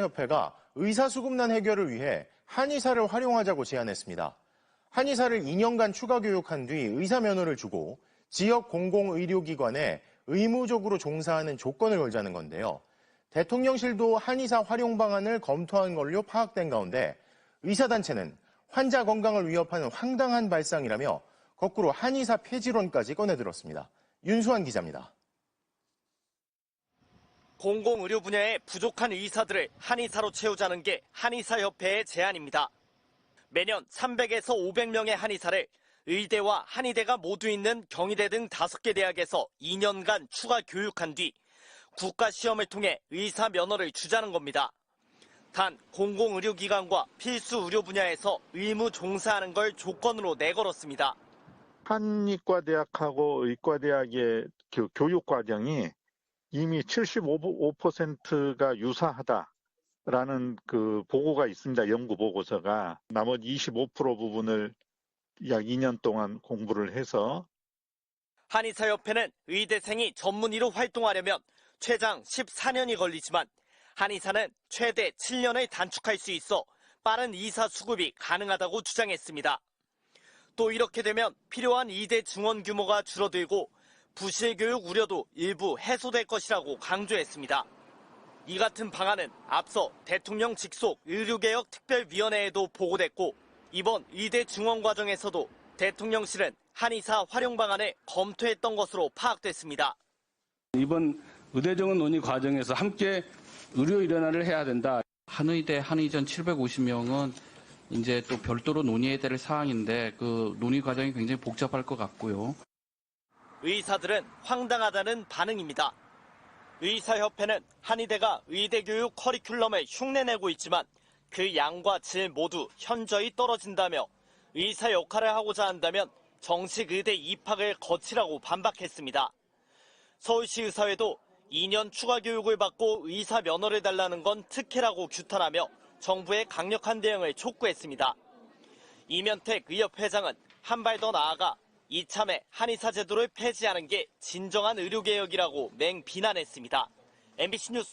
협회가 의사 수급난 해결을 위해 한의사를 활용하자고 제안했습니다. 한의사를 2년간 추가 교육한 뒤 의사 면허를 주고 지역 공공의료기관에 의무적으로 종사하는 조건을 걸자는 건데요. 대통령실도 한의사 활용 방안을 검토한 걸로 파악된 가운데 의사단체는 환자 건강을 위협하는 황당한 발상이라며 거꾸로 한의사 폐지론까지 꺼내들었습니다. 윤수환 기자입니다. 공공의료 분야에 부족한 의사들을 한의사로 채우자는 게 한의사협회의 제안입니다. 매년 300에서 500명의 한의사를 의대와 한의대가 모두 있는 경희대 등 5개 대학에서 2년간 추가 교육한 뒤 국가 시험을 통해 의사 면허를 주자는 겁니다. 단 공공의료기관과 필수 의료 분야에서 의무 종사하는 걸 조건으로 내걸었습니다. 한의과대학하고 의과대학의 그 교육 과정이 이미 75%가 유사하다라는 그 보고가 있습니다. 연구 보고서가 나머지 25% 부분을 약 2년 동안 공부를 해서 한의사협회는 의대생이 전문의로 활동하려면 최장 14년이 걸리지만 한의사는 최대 7년을 단축할 수 있어 빠른 의사 수급이 가능하다고 주장했습니다. 또 이렇게 되면 필요한 의대 증원 규모가 줄어들고 부실 교육 우려도 일부 해소될 것이라고 강조했습니다. 이 같은 방안은 앞서 대통령 직속 의료개혁 특별위원회에도 보고됐고 이번 의대 증원 과정에서도 대통령실은 한의사 활용 방안을 검토했던 것으로 파악됐습니다. 이번 의대 정원 논의 과정에서 함께 의료 일원화를 해야 된다. 한의대 한의전 750명은 이제 또 별도로 논의해야 될 사항인데 그 논의 과정이 굉장히 복잡할 것 같고요. 의사들은 황당하다는 반응입니다. 의사협회는 한의대가 의대 교육 커리큘럼을 흉내내고 있지만 그 양과 질 모두 현저히 떨어진다며 의사 역할을 하고자 한다면 정식 의대 입학을 거치라고 반박했습니다. 서울시 의사회도 2년 추가 교육을 받고 의사 면허를 달라는 건 특혜라고 규탄하며 정부의 강력한 대응을 촉구했습니다. 이면택 의협회장은 한 발 더 나아가 이참에 한의사 제도를 폐지하는 게 진정한 의료개혁이라고 맹비난했습니다. MBC 뉴스